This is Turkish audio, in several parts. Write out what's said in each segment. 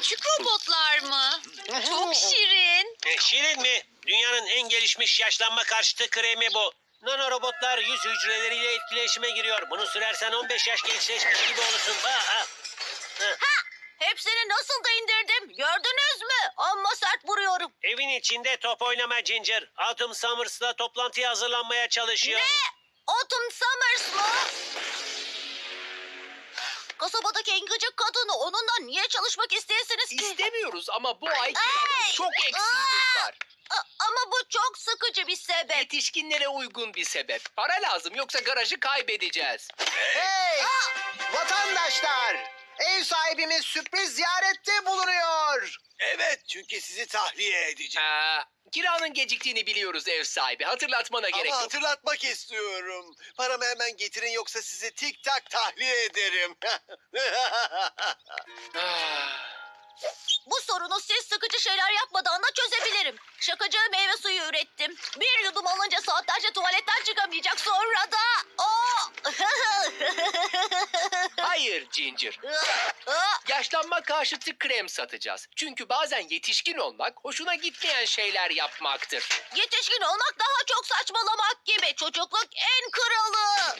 Küçük robotlar mı? Çok şirin. E, Şirin mi? Dünyanın en gelişmiş yaşlanma karşıtı kremi bu. Nano robotlar yüz hücreleriyle etkileşime giriyor. Bunu sürersen 15 yaş gençleşmiş gibi olursun. Aa, aa. Hepsini nasıl da indirdim gördünüz mü? Amma sert vuruyorum. Evin içinde top oynama Ginger. Autumn Summers'la toplantıya hazırlanmaya çalışıyor. Ne? Autumn Summers mı? Kasabadaki en gıcık kadını onunla niye çalışmak isteyesiniz ki? İstemiyoruz ama bu ay çok var. A- ama bu çok sıkıcı bir sebep. Yetişkinlere uygun bir sebep. Para lazım yoksa garajı kaybedeceğiz. Hey! Vatandaşlar! Ev sahibimiz sürpriz ziyarette bulunuyor. Çünkü sizi tahliye edeceğim. Aa, kiranın geciktiğini biliyoruz ev sahibi. Hatırlatmana gerek Ama yok. hatırlatmak istiyorum. Paramı hemen getirin yoksa sizi tik tak tahliye ederim. Ah, Bu sorunu siz sıkıcı şeyler yapmadan da çözebilirim. Şakacı meyve suyu ürettim. Bir yudum alınca saatlerce tuvaletten çıkamayacak. Sonra da o... Hayır Ginger. Yaşlanma karşıtı krem satacağız. Çünkü bazen yetişkin olmak hoşuna gitmeyen şeyler yapmaktır. Yetişkin olmak daha çok saçmalamak gibi. Çocukluk en kralı.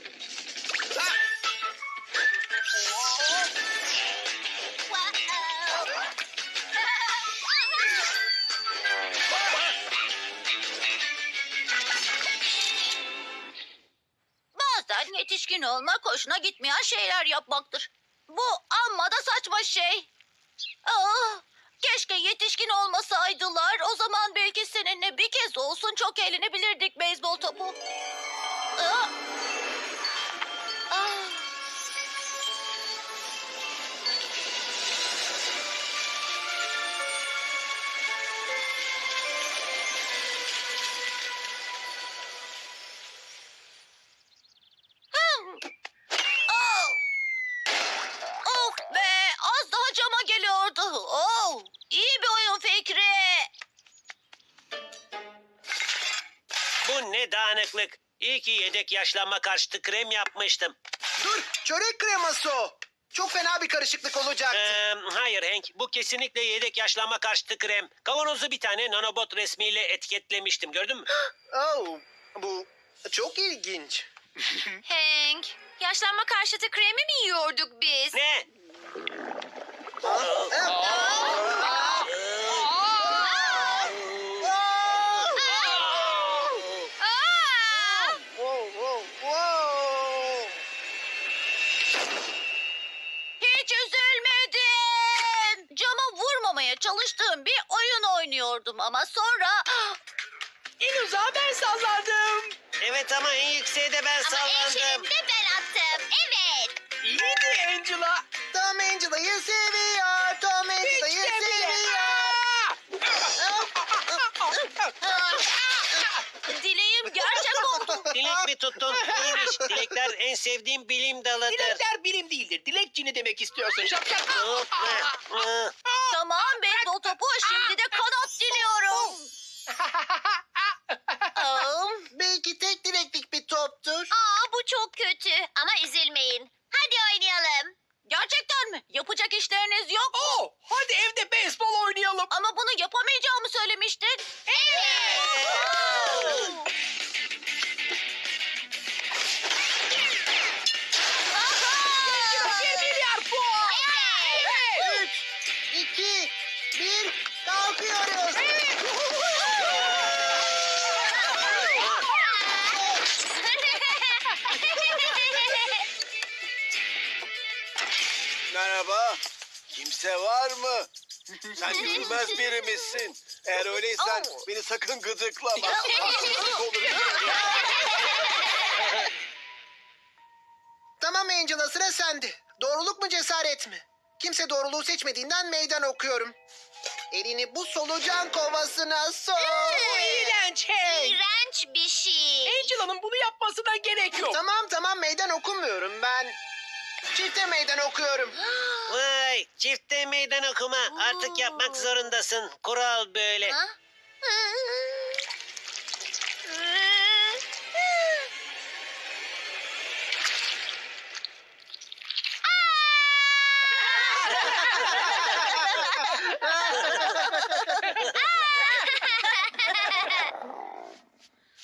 Olmak hoşuna gitmeyen şeyler yapmaktır. Bu amma da saçma şey. Ah, keşke yetişkin olmasaydılar. O zaman belki seninle bir kez olsun çok eğlenebilirdik beyzbol topu. Ah. Ah. Dağınıklık. İyi ki yedek yaşlanma karşıtı krem yapmıştım. Dur, çörek kreması o. Çok fena bir karışıklık olacak. Ee, hayır Hank, bu kesinlikle yedek yaşlanma karşıtı krem. Kavanozu bir tane nanobot resmiyle etiketlemiştim, gördün mü? Oh, bu çok ilginç. Hank, yaşlanma karşıtı kremi mi yiyorduk biz? Ne? Aa! Vurmamaya çalıştığım bir oyun oynuyordum ama sonra... En uzağa ben salladım. Evet ama en yükseğe de ben sallandım. de ben attım. Evet. İyiydi Angela. Tom Angela'yı seviyor. Tom Hiç Angela'yı de bile. seviyor. Dileğim gerçek oldu. Dilek mi tuttun? İyiymiş. Dilekler en sevdiğim bilim dalıdır. Dilekler bilim değildir. Dilek cini demek istiyorsun. Şap şap. Tamam beyzbol topu şimdi de kanat diliyorum. Aa, Belki tek direklik bir toptur. Aa bu çok kötü ama üzülmeyin. Hadi oynayalım. Gerçekten mi? Yapacak işleriniz yok mu? Oh, hadi evde beyzbol oynayalım. Ama bunu Sen görünmez biri misin? Eğer öyleysen Oh. beni sakın gıdıklama. Haksızlık olur. Tamam Angela sıra sende. Doğruluk mu cesaret mi? Kimse doğruluğu seçmediğinden meydan okuyorum. Elini bu solucan kovasına sok. Bu iğrenç hey. İğrenç bir şey. Angela'nın bunu yapmasına gerek yok. Tamam tamam meydan okumuyorum ben. Çifte meydan okuyorum. Vay çifte meydan okuma. Artık yapmak zorundasın. Kural böyle. Ha?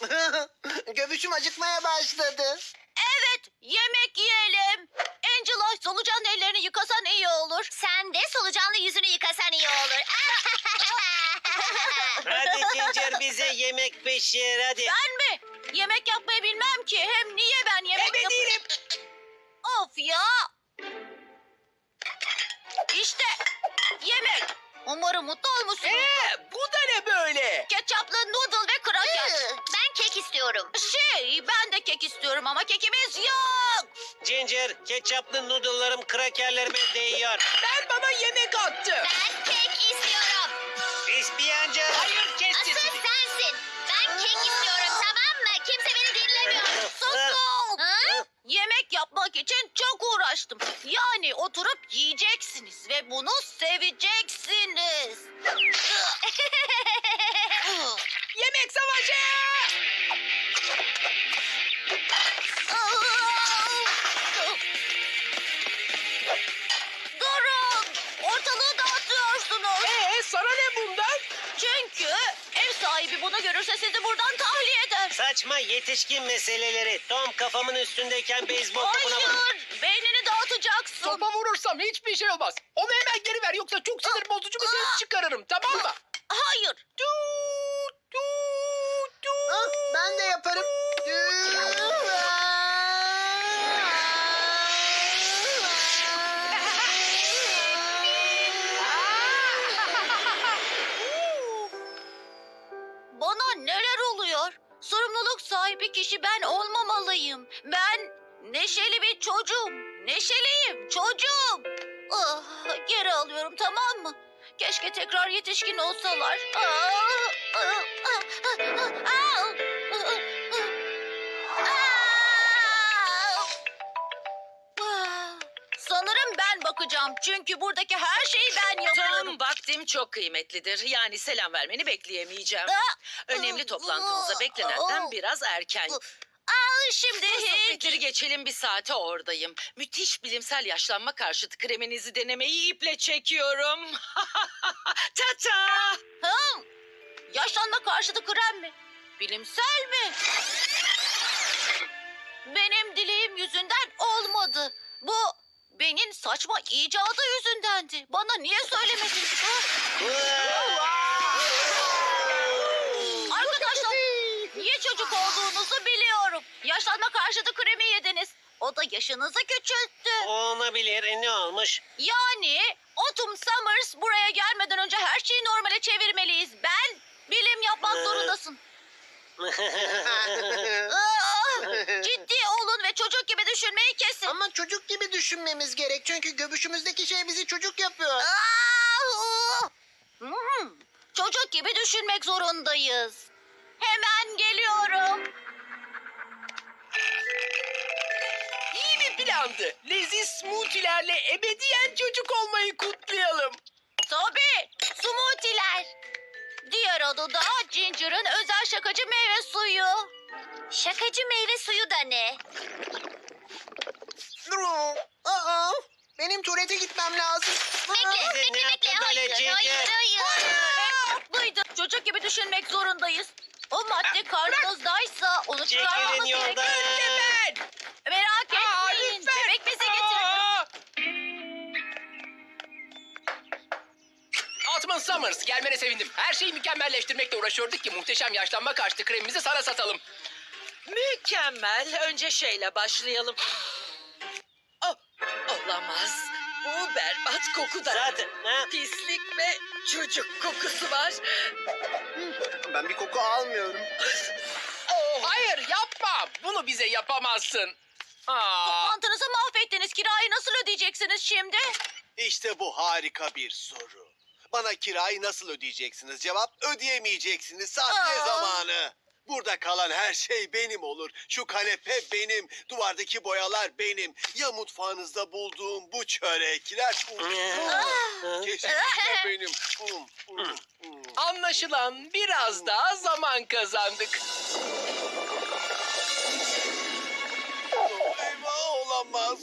Göbüşüm acıkmaya başladı. Olur. Sen de solucanlı yüzünü yıkasan iyi olur. Hadi Ginger bize yemek pişir hadi. Ben mi? Yemek yapmayı bilmem ki. Hem niye ben yemek Ebe yap- değilim. Of ya! İşte yemek. Umarım mutlu olmuşsunuz. Ee, bu da ne böyle? Ketçaplı noodle ve kraker. ben kek istiyorum. Şey, ben de kek istiyorum ama kekimiz yok. Ginger ketçaplı noodle'larım krakerlerime değiyor. Ben bana yemek attı. Ben kek istiyorum. İspiyancı. Hayır kes Asıl sesini. sensin. Ben kek istiyorum tamam mı? Kimse beni dinlemiyor. Susun. Ha? Yemek yapmak için çok uğraştım. Yani oturup yiyeceksiniz ve bunu sahibi bunu görürse sizi buradan tahliye eder. Saçma yetişkin meseleleri. Tom kafamın üstündeyken beyzbol topuna vur. Hayır! Beynini dağıtacaksın. Topa vurursam hiçbir şey olmaz. Onu hemen geri ver yoksa çok sinir bozucu bir ses çıkarırım tamam mı? Hayır. Neler oluyor? Sorumluluk sahibi kişi ben olmamalıyım. Ben neşeli bir çocuğum. Neşeliyim çocuğum. Ah, geri alıyorum tamam mı? Keşke tekrar yetişkin olsalar. Ah, ah, ah, ah, ah, ah, ah. Ben bakacağım. Çünkü buradaki her şeyi ben yapıyorum. Tam vaktim çok kıymetlidir. Yani selam vermeni bekleyemeyeceğim. Önemli toplantımıza beklenenden biraz erken. ah, şimdi Bu hiç. sohbetleri geçelim bir saate oradayım. Müthiş bilimsel yaşlanma karşıtı kreminizi denemeyi iple çekiyorum. Tata! Hım, yaşlanma karşıtı krem mi? Bilimsel mi? Benim dileğim yüzünden olmadı. Bu benim saçma icadı yüzündendi. Bana niye söylemedin? Arkadaşlar niye çocuk olduğunuzu biliyorum. Yaşlanma karşıtı kremi yediniz. O da yaşınızı küçülttü. Olabilir. Ne olmuş? Yani Autumn Summers buraya gelmeden önce her şeyi normale çevirmeliyiz. Ben bilim yapmak zorundasın. Ah, Ciddi olun ve çocuk gibi düşünmeyi kesin. Ama çocuk gibi düşünmemiz gerek. Çünkü göbüşümüzdeki şey bizi çocuk yapıyor. Ah, hmm, Çocuk gibi düşünmek zorundayız. Hemen geliyorum. İyi bir plandı. Leziz smoothie'lerle ebediyen çocuk olmayı kutlayalım. Tabii, smoothie'ler. Diğer adı da Ginger'ın özel şakacı meyve suyu. Şakacı meyve suyu da ne? Durun. Aa, benim tuvalete gitmem lazım. Bekle, Bize ne bekle, bekle. Hayır, hayır, Ginger? hayır. Haklıydı. Çocuk gibi düşünmek zorundayız. O madde karnınızdaysa onu çıkarmamız gerekiyor. Merak Aa, etmeyin. lütfen. Bebek. Aa! Altman Summers gelmene sevindim. Her şeyi mükemmelleştirmekle uğraşıyorduk ki muhteşem yaşlanma karşıtı kremimizi sana satalım. Mükemmel. Önce şeyle başlayalım. Olamaz. Bu berbat koku da. Zaten ha? Pislik ve çocuk kokusu var. Ben bir koku almıyorum. Oh, hayır yapma. Bunu bize yapamazsın. Aa, Toplantınızı mahvettiniz. Kirayı nasıl ödeyeceksiniz şimdi? İşte bu harika bir soru. Bana kirayı nasıl ödeyeceksiniz? Cevap ödeyemeyeceksiniz. Sahne Aa. zamanı. Burada kalan her şey benim olur. Şu kanepe benim, duvardaki boyalar benim. Ya mutfağınızda bulduğum bu çörekler um, um. Ah. kesinlikle benim. Um, Anlaşılan biraz daha zaman kazandık. Eyvah olamaz.